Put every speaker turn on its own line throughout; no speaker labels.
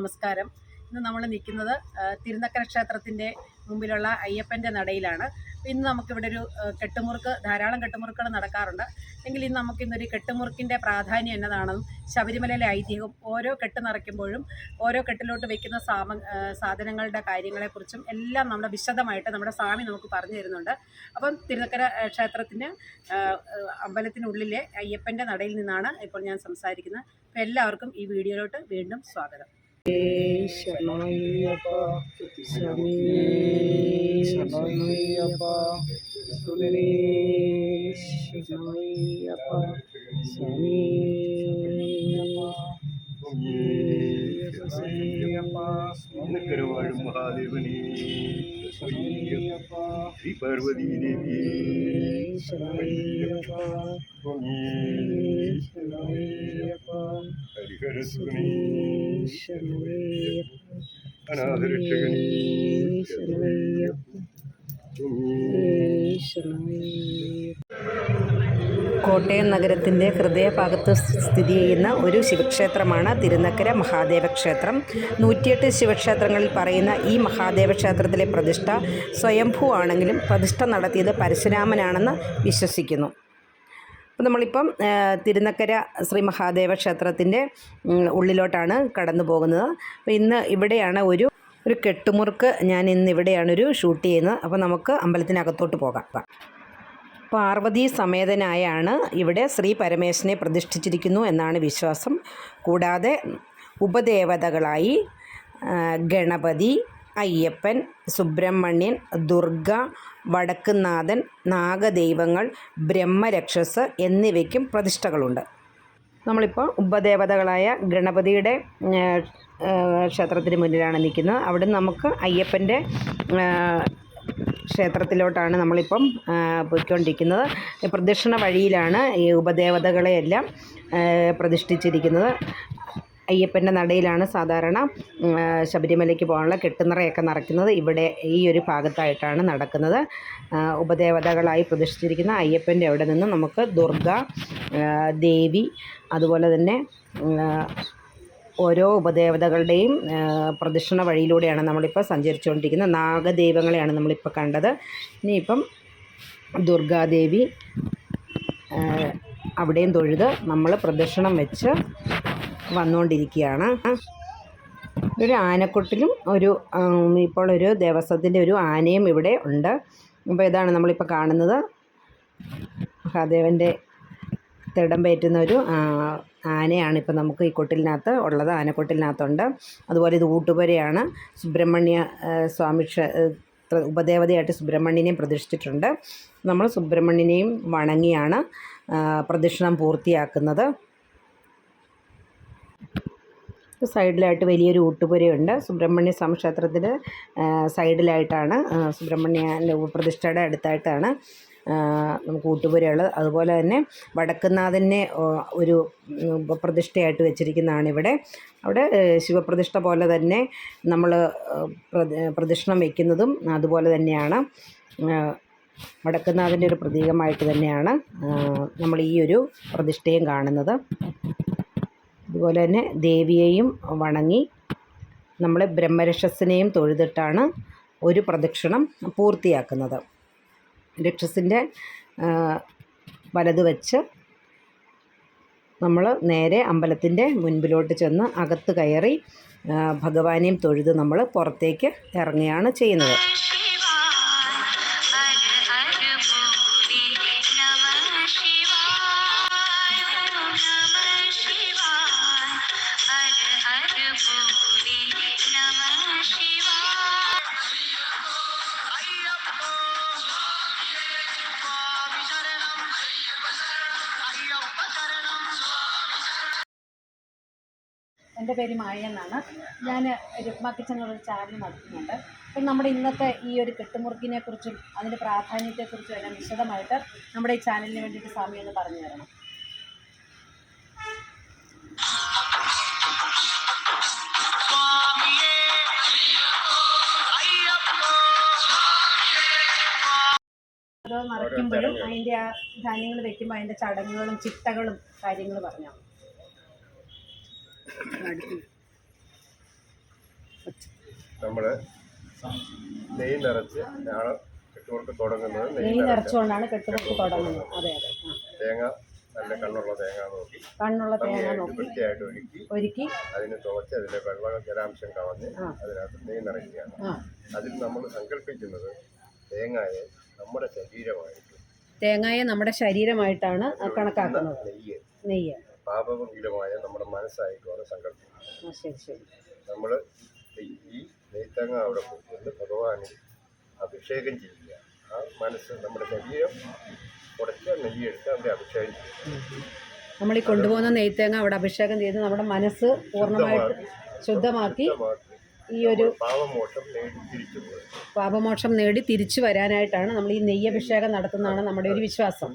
നമസ്കാരം. ഇന്ന് നമ്മൾ നിൽക്കുന്നത് തിരുനക്കര ക്ഷേത്രത്തിന്റെ മുമ്പിലുള്ള അയ്യപ്പന്റെ നടയിലാണ്. ഇന്ന് നമുക്കിവിടെ ഒരു കെട്ടുമുറുക്ക് ധാരാളം കെട്ടുമുറുക്കുകൾ നടക്കാറുണ്ട്. എങ്കിൽ ഇന്ന് നമുക്ക് ഇന്നൊരു കെട്ടുമുറുക്കിന്റെ പ്രാധാന്യം എന്നതാണെന്നും ശബരിമലയിലെ ഐതിഹ്യവും ഓരോ കെട്ട് നിറയ്ക്കുമ്പോഴും ഓരോ കെട്ടിലോട്ട് വെക്കുന്ന സാമ സാധനങ്ങളുടെ കാര്യങ്ങളെക്കുറിച്ചും എല്ലാം നമ്മുടെ വിശദമായിട്ട് നമ്മുടെ സ്വാമി നമുക്ക് പറഞ്ഞു തരുന്നുണ്ട്. അപ്പം തിരുനക്കര ക്ഷേത്രത്തിന് അമ്പലത്തിനുള്ളിലെ അയ്യപ്പന്റെ നടയിൽ നിന്നാണ് ഇപ്പോൾ ഞാൻ സംസാരിക്കുന്നത്. അപ്പോൾ എല്ലാവർക്കും ഈ വീഡിയോയിലോട്ട് വീണ്ടും സ്വാഗതം.
ശരണയ്യപ്പ സ്വാമി ശരണയ്യപ്പ സുന്ദരേ ശരണയ്യപ്പ സ്വാമി
കരുവാഴും മഹാദേവനേ ശ്രീ പാർവതീ ദേവി ഹരിഹരസുഗണി അനാഥരക്ഷകണി
കോട്ടയം നഗരത്തിന്റെ ഹൃദയഭാഗത്ത് സ്ഥിതി ചെയ്യുന്ന ഒരു ശിവക്ഷേത്രമാണ് തിരുനക്കര മഹാദേവ ക്ഷേത്രം നൂറ്റിയെട്ട് ശിവക്ഷേത്രങ്ങളിൽ പറയുന്ന ഈ മഹാദേവ ക്ഷേത്രത്തിലെ പ്രതിഷ്ഠ സ്വയംഭൂ ആണെങ്കിലും പ്രതിഷ്ഠ നടത്തിയത് പരശുരാമനാണെന്ന് വിശ്വസിക്കുന്നു. അപ്പോൾ നമ്മളിപ്പം തിരുനക്കര ശ്രീ മഹാദേവ ക്ഷേത്രത്തിന്റെ ഉള്ളിലോട്ടാണ് കടന്നു പോകുന്നത്. അപ്പോൾ ഇന്ന് ഇവിടെയാണ് ഒരു ഒരു കെട്ടുമുറുക്ക് ഞാൻ ഇന്ന് ഇവിടെയാണ് ഒരു ഷൂട്ട് ചെയ്യുന്നത്. അപ്പോൾ നമുക്ക് അമ്പലത്തിനകത്തോട്ട് പോകാം. പാർവതി സമേതനായാണ് ഇവിടെ ശ്രീ പരമേശ്വരനെ പ്രതിഷ്ഠിച്ചിരിക്കുന്നു എന്നാണ് വിശ്വാസം. കൂടാതെ ഉപദേവതകളായി ഗണപതി അയ്യപ്പൻ സുബ്രഹ്മണ്യൻ ദുർഗ വടക്കുനാഥൻ നാഗദൈവങ്ങൾ ബ്രഹ്മരക്ഷസ് എന്നിവയ്ക്കും പ്രതിഷ്ഠകളുണ്ട്. നമ്മളിപ്പോൾ ഉപദേവതകളായ ഗണപതിയുടെ ക്ഷേത്രത്തിന് മുന്നിലാണ് നിൽക്കുന്നത്. അവിടെ നമുക്ക് അയ്യപ്പന്റെ ക്ഷേത്രത്തിലോട്ടാണ് നമ്മളിപ്പം പോയിക്കൊണ്ടിരിക്കുന്നത്. പ്രദക്ഷിണ വഴിയിലാണ് ഈ ഉപദേവതകളെയെല്ലാം പ്രതിഷ്ഠിച്ചിരിക്കുന്നത്. അയ്യപ്പന്റെ നടയിലാണ് സാധാരണ ശബരിമലയ്ക്ക് പോകാനുള്ള കെട്ടുനിറയൊക്കെ നിറയ്ക്കുന്നത് ഇവിടെ ഈ ഒരു ഭാഗത്തായിട്ടാണ് നടക്കുന്നത്. ഉപദേവതകളായി പ്രതിഷ്ഠിച്ചിരിക്കുന്ന അയ്യപ്പന്റെ അവിടെ നിന്ന് നമുക്ക് ദുർഗ ദേവി അതുപോലെ തന്നെ ഓരോ ഉപദേവതകളുടെയും പ്രദക്ഷിണ വഴിയിലൂടെയാണ് നമ്മളിപ്പോൾ സഞ്ചരിച്ചുകൊണ്ടിരിക്കുന്നത്. നാഗദൈവങ്ങളെയാണ് നമ്മളിപ്പോൾ കണ്ടത്. ഇനിയിപ്പം ദുർഗാദേവി അവിടെയും തൊഴുത് നമ്മൾ പ്രദക്ഷിണം വെച്ച് വന്നുകൊണ്ടിരിക്കുകയാണ്. ഒരു ആനക്കൊട്ടിലും ഒരു ഇപ്പോൾ ഒരു ദേവസ്വത്തിന്റെ ഒരു ആനയും ഇവിടെ ഉണ്ട്. അപ്പോൾ ഇതാണ് നമ്മളിപ്പോൾ കാണുന്നത്. മഹാദേവന്റെ തിടം പേറ്റുന്ന ഒരു ആനയാണ് ഇപ്പോൾ നമുക്ക് ഈ കൊട്ടിലിനകത്ത് ഉള്ളത്. ആനക്കൊട്ടിലിനകത്തുണ്ട്. അതുപോലെ ഇത് ഊട്ടുപുരയാണ്. സുബ്രഹ്മണ്യ സ്വാമി ഉപദേവതയായിട്ട് സുബ്രഹ്മണ്യനെയും പ്രതിഷ്ഠിച്ചിട്ടുണ്ട്. നമ്മൾ സുബ്രഹ്മണ്യനെയും വണങ്ങിയാണ് പ്രദക്ഷിണം പൂർത്തിയാക്കുന്നത്. സൈഡിലായിട്ട് വലിയൊരു ഊട്ടുപുരയുണ്ട്. സുബ്രഹ്മണ്യ സ്വാമി ക്ഷേത്രത്തിന്റെ സൈഡിലായിട്ടാണ് സുബ്രഹ്മണ്യന്റെ പ്രതിഷ്ഠയുടെ അടുത്തായിട്ടാണ് നമുക്ക് ഊട്ടുപുരയുള്ളത് അതുപോലെ തന്നെ വടക്കുന്നാഥനെ ഒരു പ്രതിഷ്ഠയായിട്ട് വെച്ചിരിക്കുന്നതാണ് ഇവിടെ. അവിടെ ശിവപ്രതിഷ്ഠ പോലെ തന്നെ നമ്മൾ പ്രദക്ഷിണം വയ്ക്കുന്നതും അതുപോലെ തന്നെയാണ്. വടക്കുന്നാഥന്റെ ഒരു പ്രതീകമായിട്ട് തന്നെയാണ് നമ്മൾ ഈ ഒരു പ്രതിഷ്ഠയും കാണുന്നത്. അതുപോലെ തന്നെ ദേവിയെയും വണങ്ങി നമ്മൾ ബ്രഹ്മരക്ഷസിനെയും തൊഴുതിട്ടാണ് ഒരു പ്രദക്ഷിണം പൂർത്തിയാക്കുന്നത്. രക്ഷസിന്റെ വലത് വെച്ച് നമ്മൾ നേരെ അമ്പലത്തിന്റെ മുൻപിലോട്ട് ചെന്ന് അകത്ത് കയറി ഭഗവാനെയും തൊഴുത് നമ്മൾ പുറത്തേക്ക് ഇറങ്ങുകയാണ് ചെയ്യുന്നത്.
എന്റെ പേര് മായ എന്നാണ്. ഞാൻ രുക്മ എന്നൊരു ചാനൽ നടത്തുന്നുണ്ട്. അപ്പം നമ്മുടെ ഇന്നത്തെ ഈ ഒരു കെട്ടുമുറുക്കിനെ കുറിച്ചും അതിന്റെ പ്രാധാന്യത്തെക്കുറിച്ചും എല്ലാം വിശദമായിട്ട് നമ്മുടെ ഈ ചാനലിന് വേണ്ടിയിട്ട് സ്വാമി ഒന്ന് പറഞ്ഞു തരണം. ഓരോ നിറയ്ക്കുമ്പോഴും അതിന്റെ ആ ധാന്യങ്ങൾ വെക്കുമ്പോൾ അതിന്റെ ചടങ്ങുകളും ചിട്ടകളും കാര്യങ്ങൾ പറഞ്ഞോ
നമ്മൾ നെയ്യ് നിറച്ച് ആണ് കെട്ടുവർക്ക് തുടങ്ങുന്നത് നിറച്ച്
നിറച്ചുകൊണ്ടാണ് കെട്ടുവർക്ക് തുടങ്ങുന്നത്. അതെ അതെ.
തേങ്ങ നല്ല കണ്ണുള്ള തേങ്ങ നോക്കി.
കണ്ണുള്ള തേങ്ങ നോക്കി.
വൃത്തിയായിട്ട് ഒരുക്കി.
ഒരുക്കി.
അതിനെ തുളച്ച് അതിലെ വെള്ളം ജലാംശം കളഞ്ഞ്. അതിനകത്ത് നെയ്യ് നിറയ്ക്കുകയാണ്. അതിൽ നമ്മൾ സങ്കല്പിക്കുന്നത് തേങ്ങയെ നമ്മുടെ ശരീരമായിട്ട്.
തേങ്ങയെ നമ്മുടെ ശരീരമായിട്ടാണ് കണക്കാക്കുന്നത്.
നെയ്യ്.
നെയ്യ്.
പാപമംഗലമായ നമ്മുടെ സങ്കല്പിക്കുന്നത്
ശരി ശരി.
നമ്മൾ ഈ നെയ്ത്തങ്ങ അവിടെ കൊണ്ടുവന്ന് ഭഗവാനെ അഭിഷേകം ചെയ്യുക. ആ മനസ്സ് നമ്മുടെ ശരീരം കുറച്ച് നെയ്യെടുത്ത് അവരെ അഭിഷേകം ചെയ്യുക
നമ്മൾ ഈ കൊണ്ടുപോകുന്ന നെയ്ത്തേങ്ങ അവിടെ അഭിഷേകം ചെയ്ത് നമ്മുടെ മനസ്സ് പൂർണമായിട്ട് ശുദ്ധമാക്കി ഈ ഒരു
പാപമോക്ഷം നേടി തിരിച്ചു പോകും
പാപമോക്ഷം നേടി തിരിച്ചു വരാനായിട്ടാണ് നമ്മൾ ഈ നെയ്യഭിഷേകം നടത്തുന്നതാണ് നമ്മുടെ ഒരു വിശ്വാസം.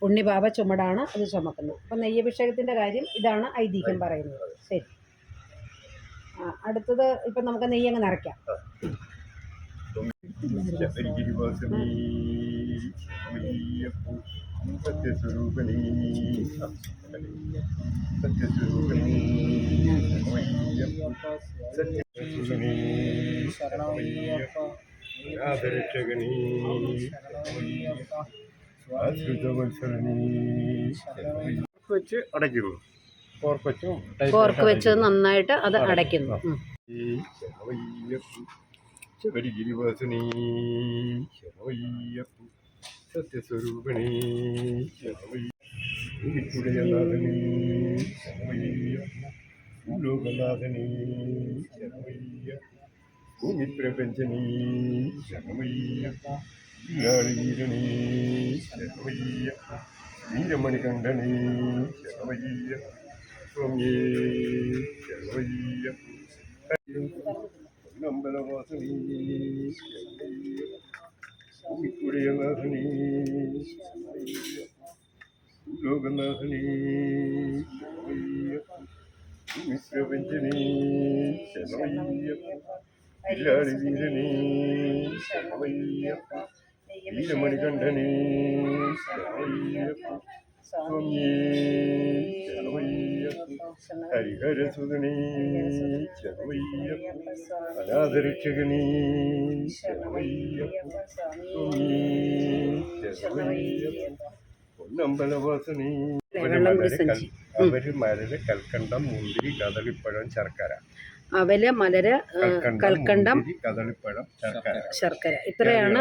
പുണ്യപാപ
ചുമടാണ് അത് ചുമക്കുന്നത് അപ്പം നെയ്യഭിഷേകത്തിന്റെ കാര്യം ഇതാണ് ഐതിഹ്യം പറയുന്നത് ശരി അടുത്തത് ഇപ്പം നമുക്ക് നെയ്യ് അങ്ങ് നിറയ്ക്കാം
ശബരിഗിരിവാസനീ ശരണീ ശരണീ വെച്ച് അടയ്ക്കുന്നു. വെച്ചും
കോർക്ക് വെച്ച് നന്നായിട്ട് അത് അടയ്ക്കുന്നു.
ശബരിഗിരിവാസിനി സത്യസ്വരൂപിണി ഭൂമിപ്രപഞ്ചനി ശരണമയ്യപ്പ വീരണി ശരണമയ്യപ്പ വീരമണികണ്ഠനി ശരണമയ്യപ്പ സ്വാമിയേ ശരണമയ്യപ്പ നമ്പലവാസനീ ഭൂമിക്കുടയനാഥനീ ലോകനാഥനീ ഭൂമിപ്രപഞ്ചനീ ശരണമയ്യപ്പ ഇല്ലാളി വീരനീ ശരണമയ്യപ്പ ശരണമയ്യപ്പ ഹരിഹരസുതനീ ശരണമയ്യപ്പ സ്വാമിയേ ശരണമയ്യപ്പ പൊന്നമ്പലവാസനീ.
അവർ
മലര് കൽക്കണ്ടം മുന്തിരി കദളിപ്പഴം ശർക്കര
അവൽ മലര് കൽക്കണ്ടം
കദളിപ്പഴം ശർക്കര.
ഇത്രയാണ്.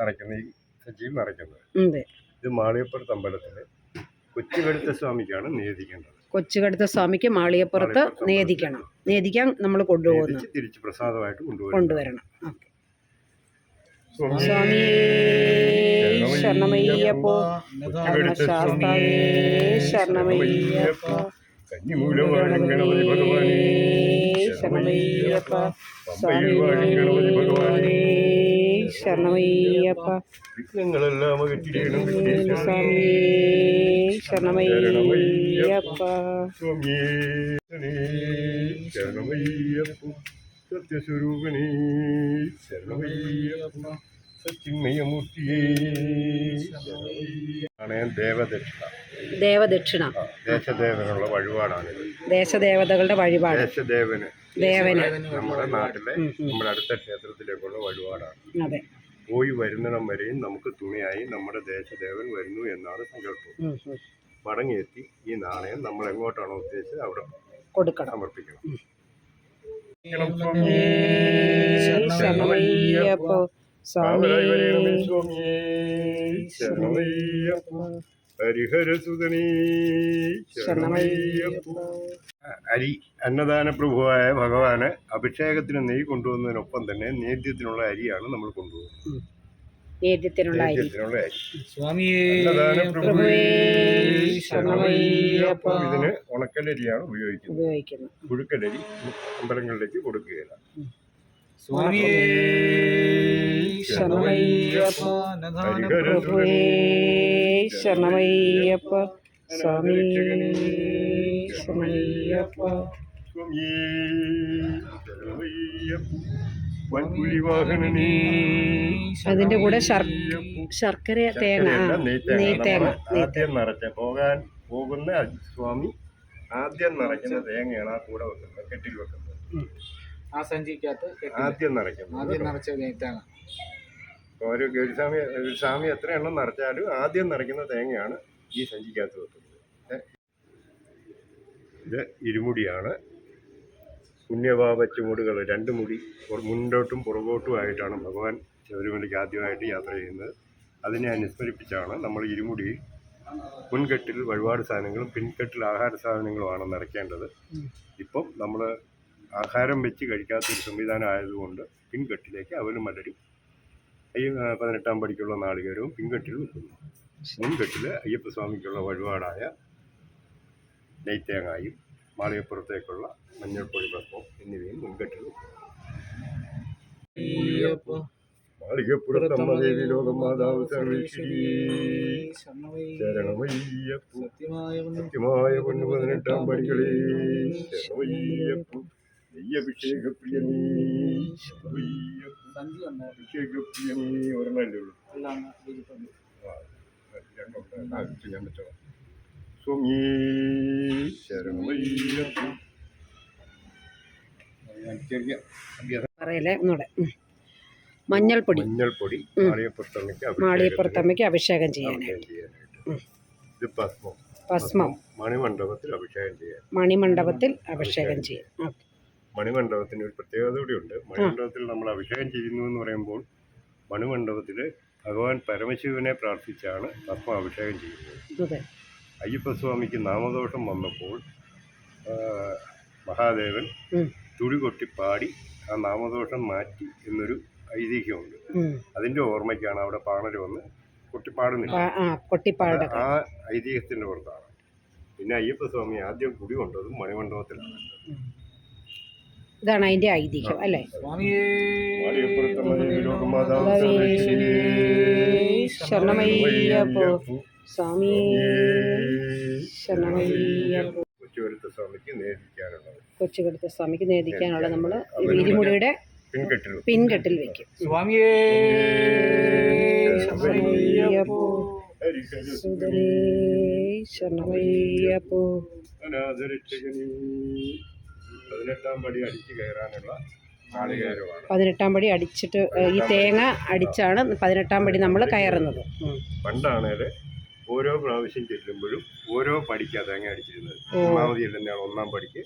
നിറയ്ക്കുന്നത് ഈ സജ്ജിയിൽ നിറയ്ക്കുന്നത് ഇത് മാളിയപ്പുറത്ത് അമ്പലത്തിൽ കൊച്ചുകടുത്ത സ്വാമിക്കാണ് നേദിക്കേണ്ടത്
കൊച്ചുകടുത്ത സ്വാമിക്ക് മാളിയപ്പുറത്ത് നേദിക്കണം നേദിക്കാൻ നമ്മൾ കൊണ്ടുപോകുന്നു.
തിരിച്ച് പ്രസാദമായിട്ട് കൊണ്ടുവരും
കൊണ്ടുവരണം.
സ്വാമി
ശരണമയ്യപ്പോ. ശരണമയ്യപ്പ.
കന്നിമൂലം വാഴും ഗണപതി ഭഗവാനേ
ശരണമയ്യപ്പ
പമ്പയിൽ വാഴും ഗണപതി ഭഗവാനേ
ശരണമയ്യപ്പ.
വിഘ്നങ്ങളെല്ലാം അകറ്റിടേണം
സ്വാമിയേ ശരണമയ്യപ്പ.
സ്വാമിയേ ശരണമയ്യപ്പു സത്യസ്വരൂപനേ ശരണമയ്യപ്പ സച്ചിന്മയമൂർത്തിയേ ദേവദക്ഷിണ.
ദേവദക്ഷിണ.
ദേശദേവനുള്ള വഴിപാടാണ്
ദേശദേവതകളുടെ വഴിപാട്.
ദേശദേവന്.
ദേവന്.
നമ്മുടെ നാട്ടിലെ നമ്മുടെ അടുത്ത ക്ഷേത്രത്തിലേക്കുള്ള വഴിപാടാണ്.
അതെ.
പോയി വരുന്നിടം വരെയും നമുക്ക് തുണയായി നമ്മുടെ ദേശദേവൻ വരുന്നു എന്നാണ് സങ്കല്പം. മടങ്ങിയെത്തി ഈ നാണയം നമ്മൾ എങ്ങോട്ടാണോ ഉദ്ദേശിച്ചത് അവിടെ
കൊടുക്കണം.
സമർപ്പിക്കണം.
ശരണമയ്യപ്പോ. സ്വാമി.
ശരണമയ്യപ്പ. ഹരിഹരസുതനീ അരി അന്നദാന പ്രഭുവായ ഭഗവാന് അഭിഷേകത്തിന് നെയ് കൊണ്ടുവന്നതിനൊപ്പം തന്നെ നേദ്യത്തിനുള്ള അരിയാണ് നമ്മൾ കൊണ്ടുപോകുന്നത്.
നേദ്യത്തിനുള്ള അരി.
ഇതിന് ഉണക്കലരിയാണ് ഉപയോഗിക്കുന്നത്.
ഉപയോഗിക്കുന്നു
പുഴുക്കലരി അമ്പലങ്ങളിലേക്ക് കൊടുക്കുകയില്ല
സ്വാമിയേ
ശരണമയ്യപ്പ. പ്രഭുവേ ശരണമയ്യപ്പ സ്വാമി ശരണമയ്യപ്പ അതിന്റെ കൂടെ ശർ- ശർക്കര തേങ്ങ.
നെയ്ത്തേങ്ങ ആദ്യം നിറച്ച പോകാൻ പോകുന്ന സ്വാമി ആദ്യം നിറയ്ക്കുന്ന തേങ്ങയാണ് ആ കൂടെ വെക്കുന്നത് കെട്ടിൽ വെക്കുന്നത്
ആ സഞ്ചിക്കകത്ത്
ആദ്യം നിറയ്ക്കുന്നത്
ആദ്യം നിറച്ച തേങ്ങ
ഒരു ഗൗരിസ്വാമി ഗൗരിസ്വാമി എത്ര എണ്ണം നിറച്ചാലും ആദ്യം നിറയ്ക്കുന്ന തേങ്ങയാണ് ഈ സഞ്ചിക്കകത്ത് വെക്കുന്നത്. ഇത് ഇരുമുടിയാണ്. പുണ്യഭാവ ചുമടുകൾ രണ്ട് മുടി മുന്നോട്ടും പുറകോട്ടുമായിട്ടാണ് ഭഗവാൻ ശബരിമലയ്ക്ക് ആദ്യമായിട്ട് യാത്ര ചെയ്യുന്നത്. അതിനെ അനുസ്മരിപ്പിച്ചാണ് നമ്മൾ ഇരുമുടി മുൻകെട്ടിൽ വഴിപാട് സാധനങ്ങളും പിൻകെട്ടിൽ ആഹാര സാധനങ്ങളുമാണ് നിറയ്ക്കേണ്ടത്. ഇപ്പം നമ്മൾ ആഹാരം വെച്ച് കഴിക്കാത്തൊരു സംവിധാനം ആയതുകൊണ്ട് പിൻകെട്ടിലേക്ക് അവരും മലരും ഈ പതിനെട്ടാം പടിക്കുള്ള നാളികേരവും പിൻകെട്ടിൽ നിൽക്കുന്നു മുൻകെട്ടിൽ അയ്യപ്പസ്വാമിക്കുള്ള വഴിപാടായ നെയ്ത്തേങ്ങായും മാളികപ്പുറത്തേക്കുള്ള മഞ്ഞൾപ്പൊടി ഭസ്മം എന്നിവയും മുൻകെട്ടിൽ വെക്കുന്നു.
അയ്യപ്പ.
മാളികപ്പുറത്തമ്മ ദേവി ലോകമാതാവ് സർവേശ്വരി. ശരണമയ്യപ്പു.
സത്യമായ
സത്യമായ പൊന്നു പതിനെട്ടാം പടികളേ ശരണമയ്യപ്പു. നെയ്യഭിഷേക പ്രിയമേ ശരണമയ്യപ്പു
സഞ്ചി ഉണ്ടോ
അഭിഷേക പ്രിയമേ ഒരെണ്ണല്ലേ ഉള്ളൂ?
എല്ലാം ഇരിപ്പുണ്ട്.
രണ്ടുണ്ട്. ആ ചെയ്യാൻ പറ്റുമോ? സ്വാമി ശരണമയ്യപ്പു. ഞാൻ ചെറിയ അഭ്യാസം
പറയല്ലേ? ഒന്നുകൂടെ. ഉം. മഞ്ഞൾപ്പൊടി.
മഞ്ഞൾപ്പൊടി
മാളിയപ്പുറത്തമ്മയ്ക്ക് അഭിഷേകം ചെയ്യാൻ
ചെയ്യാനായിട്ട്. ഭസ്മം മണിമണ്ഡപത്തിൽ അഭിഷേകം ചെയ്യാൻ.
മണിമണ്ഡപത്തിൽ അഭിഷേകം ചെയ്യാം ഓക്കെ.
മണിമണ്ഡപത്തിന് ഒരു പ്രത്യേകത കൂടിയുണ്ട്. മണിമണ്ഡപത്തിൽ നമ്മൾ അഭിഷേകം ചെയ്യുന്നു എന്ന് പറയുമ്പോൾ മണിമണ്ഡപത്തിൽ ഭഗവാൻ പരമശിവനെ പ്രാർത്ഥിച്ചാണ് ഭസ്മം അഭിഷേകം ചെയ്യുന്നത്. അയ്യപ്പസ്വാമിക്ക് നാമദോഷം വന്നപ്പോൾ മഹാദേവൻ. തുടി കൊട്ടി പാടി ആ നാമദോഷം മാറ്റി എന്നൊരു ഐതിഹ്യമുണ്ട്.
അതിന്റെ
അതിന്റെ ഓർമ്മയ്ക്കാണ് അവിടെ പാണര് വന്ന് കൊട്ടിപ്പാടുന്നില്ല.
പാ- ആ
ഐതിഹ്യത്തിന്റെ പുറത്താണ്. പിന്നെ അയ്യപ്പസ്വാമി ആദ്യം കുടി കൊണ്ടതും മണിമണ്ഡപത്തിലാണ്.
ഇതാണ് അതിന്റെ ഐതിഹ്യം അല്ലേ? ശരണമയ്യപ്പോ. സ്വാമി ശരണമയ്യപ്പോ.
സ്വാമിക്ക് നേദിക്കാനുള്ളത്
കൊച്ചുകടുത്ത സ്വാമിക്ക് നേദിക്കാനുള്ള നമ്മൾ ഇരുമുടിയുടെ
പിൻകെട്ടിൽ
വെക്കും.
സ്വാമിയേ.
ശരണമയ്യപ്പോ. ശരണമയ്യപ്പോ.
പതിനെട്ടാം പടി അടിച്ച് കയറാനുള്ള
പതിനെട്ടാം പടി അടിച്ചിട്ട് ഈ തേങ്ങ അടിച്ചാണ് പതിനെട്ടാം പടി നമ്മൾ കയറുന്നത്. പണ്ടാണേൽ
പണ്ടാണേൽ ഓരോ പ്രാവശ്യം ചെല്ലുമ്പോഴും ഓരോ പടിക്കാണ് തേങ്ങ അടിച്ചിരുന്നത്. ഒന്നാമത് ചെല്ലുന്നയാൾ ഒന്നാം പടിക്ക്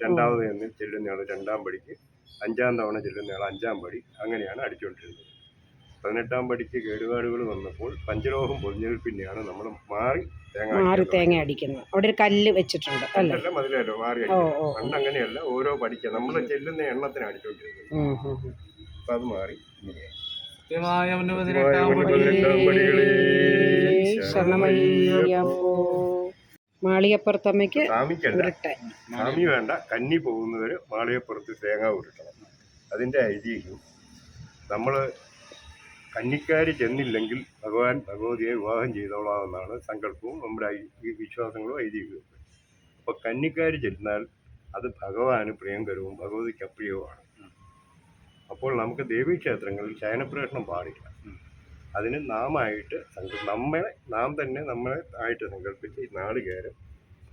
രണ്ടാമത് ചെല്ലുന്നയാൾ രണ്ടാം പടിക്ക് അഞ്ചാം തവണ ചെല്ലുന്നയാൾ അഞ്ചാം പടി അങ്ങനെയാണ് അടിച്ചുകൊണ്ടിരുന്നത് പതിനെട്ടാം പടിക്ക് കേടുപാടുകൾ വന്നപ്പോൾ പഞ്ചലോഹം പൊതിഞ്ഞതിൽ പിന്നെയാണ് നമ്മൾ മാറി തേങ്ങ
മാറി തേങ്ങ അടിക്കുന്നത്. അവിടെ ഒരു കല്ല് വെച്ചിട്ടുണ്ട് അല്ലേ?
അല്ല മതിലല്ലോ മാറി പണ്ട് അങ്ങനെയല്ല ഓരോ പടിക്ക നമ്മൾ ചെല്ലുന്ന എണ്ണത്തിന്
ഉം.
അപ്പൊ അത് മാറി
ശരണമയ്യപ്പോ. മാളികപ്പുറത്തമ്മയ്ക്ക്
സ്വാമിക്കല്ല.
ഉരുട്ടെ.
സ്വാമി വേണ്ട കന്നി പോകുന്നവര് മാളികപ്പുറത്ത് തേങ്ങ ഉരുട്ടണം. അതിന്റെ ഐതിഹ്യം നമ്മൾ കന്നിക്കാർ ചെന്നില്ലെങ്കിൽ ഭഗവാൻ ഭഗവതിയെ വിവാഹം ചെയ്തോളാമെന്നാണ് സങ്കല്പവും നമ്മുടെ ഈ വിശ്വാസങ്ങളും ഐതിഹ്യവും അപ്പോൾ കന്നിക്കാരി ചെന്നാൽ അത് ഭഗവാന് പ്രിയങ്കരവും ഭഗവതിക്ക് അപ്രിയവുമാണ് അപ്പോൾ നമുക്ക് ദേവീക്ഷേത്രങ്ങളിൽ ശയനപ്രേഷണം പാടില്ല. അതിന് നാമായിട്ട് നമ്മളെ നാം തന്നെ നമ്മളെ ആയിട്ട് സങ്കല്പിച്ച് ഈ നാളികേരം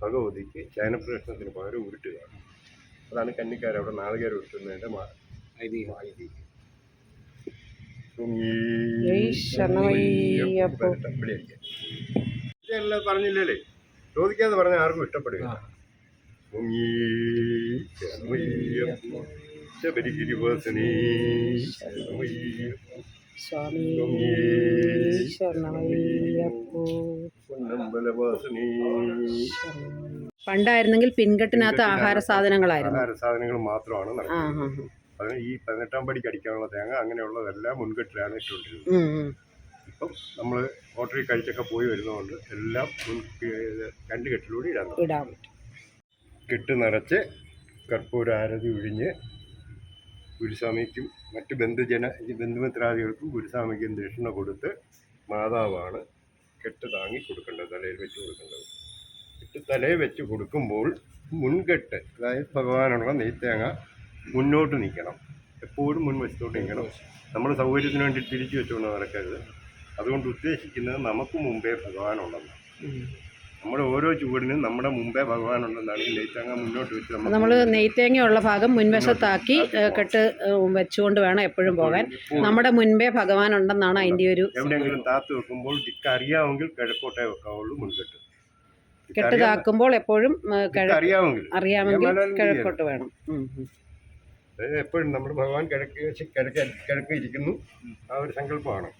ഭഗവതിക്ക് ശയനപ്രേഷണത്തിന് പകരം ഉരുട്ടുകയാണ്. അതാണ് കന്നിക്കാരവിടെ നാളികേരം ഉരുട്ടുന്നതിന്റെ
ഐതിഹ്യം.
ഐതിഹ്യം. പറഞ്ഞില്ലല്ലേ? ചോദിക്കാതെ പറഞ്ഞാൽ ആർക്കും ഇഷ്ടപ്പെടുക ശബരിഗിരിവാസനേ
പണ്ടായിരുന്നെങ്കിൽ പിൻകെട്ടിനകത്ത് ആഹാര സാധനങ്ങളായിരുന്നു.
ആഹാര സാധനങ്ങൾ മാത്രമാണ് ഈ പതിനെട്ടാം പടിക്ക് അടിക്കാനുള്ള തേങ്ങ അങ്ങനെയുള്ളതെല്ലാം മുൻകെട്ടിലാണ് ഇട്ടുകൊണ്ടിരുന്നത്. ഇപ്പം നമ്മൾ ഹോട്ടലിൽ കഴിച്ചൊക്കെ പോയി വരുന്നതുകൊണ്ട് എല്ലാം മുൻ രണ്ട് കെട്ടിലൂടെ ഇടാൻ
ഇടാൻ പറ്റും.
കെട്ട് നിറച്ച് കർപ്പൂര ആരതി ഒഴിഞ്ഞ് ഗുരുസ്വാമിക്കും മറ്റ് ബന്ധുജന ബന്ധുമിത്രാദികൾക്കും ഗുരുസ്വാമിക്കും ദക്ഷിണ കൊടുത്ത് മാതാവാണ് കെട്ട് താങ്ങി കൊടുക്കേണ്ടത് തലയിൽ വെച്ച് കൊടുക്കേണ്ടത്. കെട്ട് തലയിൽ വെച്ച് കൊടുക്കുമ്പോൾ മുൻകെട്ട് അതായത് ഭഗവാനുള്ള നെയ്ത്തേങ്ങ മുന്നോട്ട് നിൽക്കണം. എപ്പോഴും മുൻവശത്തോട്ട് നിൽക്കണം. നമ്മൾ സൗകര്യത്തിന് വേണ്ടി തിരിച്ചു വെച്ചുകൊണ്ട് നടക്കരുത്. അതുകൊണ്ട് ഉദ്ദേശിക്കുന്നത് നമുക്ക് മുമ്പേ ഭഗവാനുണ്ടെന്നാണ്. നമ്മുടെ ഓരോ ചുവടിനും നമ്മുടെ മുമ്പേ ഭഗവാനുണ്ടെന്നാണ് നെയ്ത്തങ്ങ മുന്നോട്ട് വെച്ച് നമ്മൾ
നെയ്ത്തേങ്ങയുള്ള ഭാഗം മുൻവശത്താക്കി കെട്ട് വെച്ചുകൊണ്ട് വേണം എപ്പോഴും പോകാൻ. നമ്മുടെ മുൻപേ ഭഗവാൻ ഉണ്ടെന്നാണ് അതിന്റെ ഒരു
എവിടെയെങ്കിലും താത്ത് വെക്കുമ്പോൾ ദിക്ക് അറിയാമെങ്കിൽ കിഴക്കോട്ടേ വെക്കാവുള്ളൂ മുൻകെട്ട്. ദിക്ക്
കെട്ട് താക്കുമ്പോൾ എപ്പോഴും
അറിയാമെങ്കിൽ
കിഴക്കോട്ട് വേണം.
അതായത് എപ്പോഴും നമ്മുടെ ഭഗവാൻ കിഴക്ക് വെച്ച് കിഴക്ക് കിഴക്ക് ഇരിക്കുന്നു ആ ഒരു സങ്കല്പമാണ്.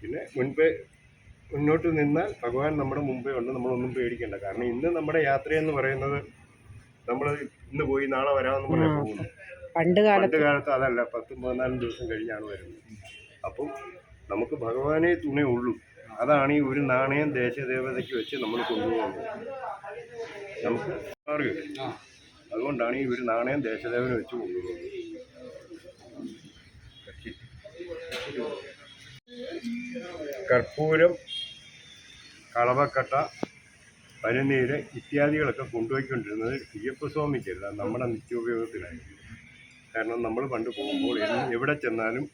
പിന്നെ മുൻപേ മുന്നോട്ട് നിന്നാൽ ഭഗവാൻ നമ്മുടെ മുമ്പേ ഉണ്ട്. നമ്മളൊന്നും പേടിക്കണ്ട. കാരണം ഇന്ന് നമ്മുടെ യാത്രയെന്ന് പറയുന്നത് നമ്മൾ ഇന്ന് പോയി നാളെ വരാമെന്ന് പറയാൻ പോകുന്നു.
പണ്ട് കാലത്ത്
പണ്ട് കാലത്ത് അതല്ല. പത്ത് പതിനാലും ദിവസം കഴിഞ്ഞാണ് വരുന്നത്. അപ്പം നമുക്ക് ഭഗവാനെ തുണേ ഉള്ളൂ. അതാണ് ഈ ഒരു നാണയം ദേശദേവതയ്ക്ക് വെച്ച് നമ്മൾ കൊണ്ടുപോകുന്നത്. നമുക്ക് മാറുകയില്ല അതുകൊണ്ടാണ് ഒരു നാണയം ദേശദേവന് വെച്ച് കൊണ്ടുപോകുന്നത്. കർപ്പൂരം കളവക്കട്ട പനിനീര് ഇത്യാദികളൊക്കെ കൊണ്ടുപോയിക്കൊണ്ടിരുന്നത് അയ്യപ്പസ്വാമിക്കല്ല നമ്മുടെ നിത്യോപയോഗത്തിലായിരുന്നു കാരണം നമ്മൾ പണ്ട് പോകുമ്പോൾ എവിടെ ചെന്നാലും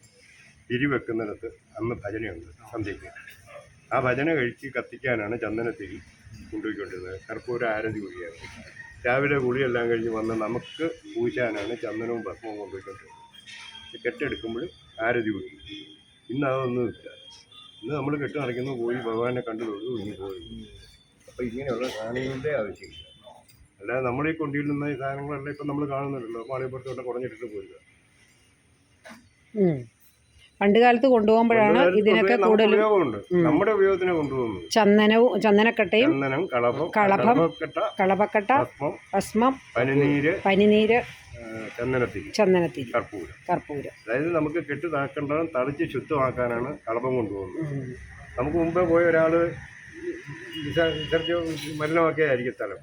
തിരിവെക്കുന്നിടത്ത് അന്ന് ഭജനയുണ്ട് സന്ധ്യയ്ക്ക്. ആ ഭജന കഴിച്ച് കത്തിക്കാനാണ് ചന്ദനത്തിരി കൊണ്ടുപോയിക്കൊണ്ടിരുന്നത്. കർപ്പൂരം ആരതി കുടിയാണ് രാവിലെ കുളിയെല്ലാം കഴിഞ്ഞ് വന്ന് നമുക്ക് പൂശാനാണ് ചന്ദനവും ഭസ്മവും കൊണ്ടുപോയിക്കൊണ്ടിരുന്നത്. കെട്ടെടുക്കുമ്പോൾ ആരതി കുടി ഇന്ന് അതൊന്നുമില്ല ഇന്ന് നമ്മൾ കെട്ട് നടക്കുന്നു പോയി ഭഗവാനെ കണ്ടു തൊഴു ഇനി പോയി. അപ്പോൾ ഇങ്ങനെയുള്ള സാധനങ്ങളുടെ ആവശ്യമില്ല. അല്ലാതെ നമ്മളീ കൊണ്ടിരുന്ന ഈ സാധനങ്ങളെല്ലാം ഇപ്പം നമ്മൾ കാണുന്നുണ്ടല്ലോ മാളികപ്പുറത്തോട്ട് കുറഞ്ഞിട്ടിട്ട്
ഉം. പണ്ട് കാലത്ത് കൊണ്ടുപോകുമ്പോഴാണ് ഇതിനൊക്കെ
കൂടുതൽ
കൂടുതലും
നമ്മുടെ ഉപയോഗത്തിന് കൊണ്ടുപോകുന്നത്
ചന്ദനവും ചന്ദനക്കട്ടയും
ചന്ദനം കളഭം
കളഭം,
കളഭക്കട്ട ഭസ്മം പനിനീര്
പനിനീര്
ചന്ദനത്തിൽ ചന്ദനത്തിരി
ചന്ദനത്തിരി
കർപ്പൂരം.
കർപ്പൂരം.
അതായത് നമുക്ക് കെട്ട് താക്കേണ്ടതും തളിച്ച് ശുദ്ധമാക്കാനാണ് കളഭം കൊണ്ടുപോകുന്നത്. നമുക്ക് മുമ്പേ പോയ ഒരാൾ വിസർജ്യം മലിനമാക്കിയതായിരിക്കും സ്ഥലം.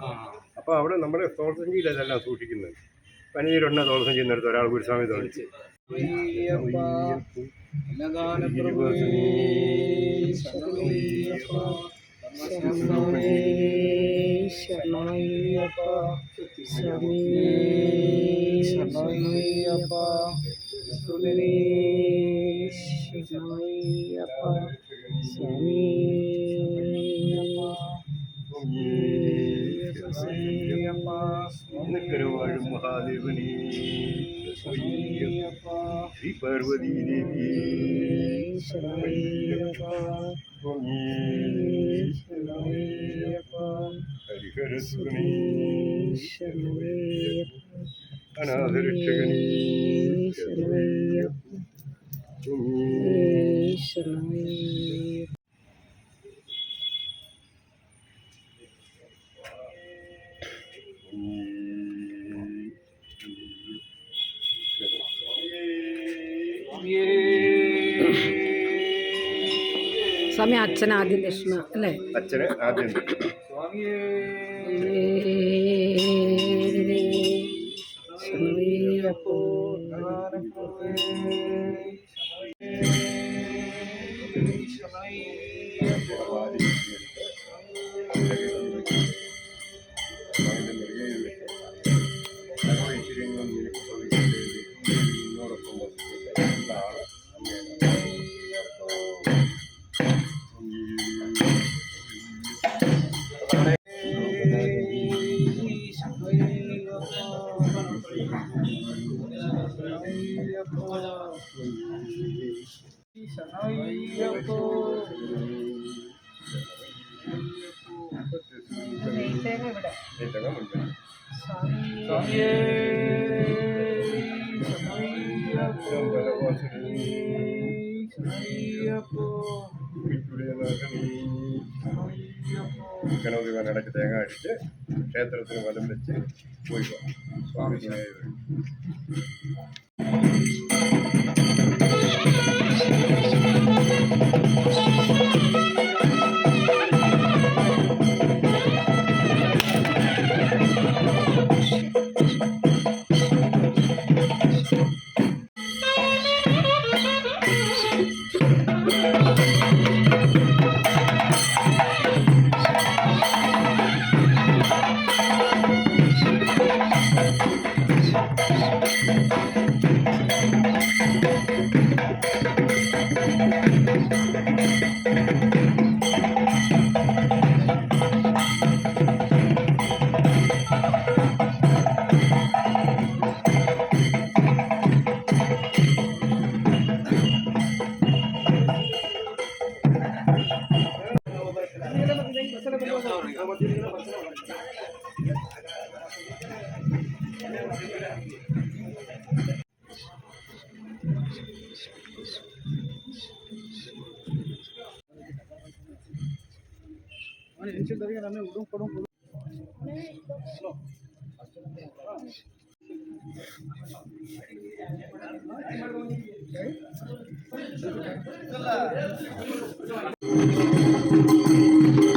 അപ്പോൾ അവിടെ നമ്മുടെ തോളസഞ്ചിയിൽ അതെല്ലാം സൂക്ഷിക്കുന്നത്. പനിനീരുണ്ണ തോളസഞ്ചി എന്നെടുത്ത് ഒരാൾ ഗുരുസ്വാമി சரணமையப்பா சரணமையப்பா சரணமையப்பா சரணமையப்பா கருவாழ் மகாதேவனே ശ്രീ പാർവതീ ദേവി ഹരിഹരസുഗണീ അനാഥരക്ഷകനീ
സ്വാമി അച്ഛൻ ആദ്യം ദക്ഷിണ അല്ലേ?
അച്ഛന് ആദ്യം തരും. ഏറ്റവും മുൻപേ. ഗണപതി വനടക്ക് തേങ്ങ അടിച്ച് ക്ഷേത്രത്തിന് വലം വെച്ച് പോയി జరిగిన అన్ని ఉడుంపడం Thank you.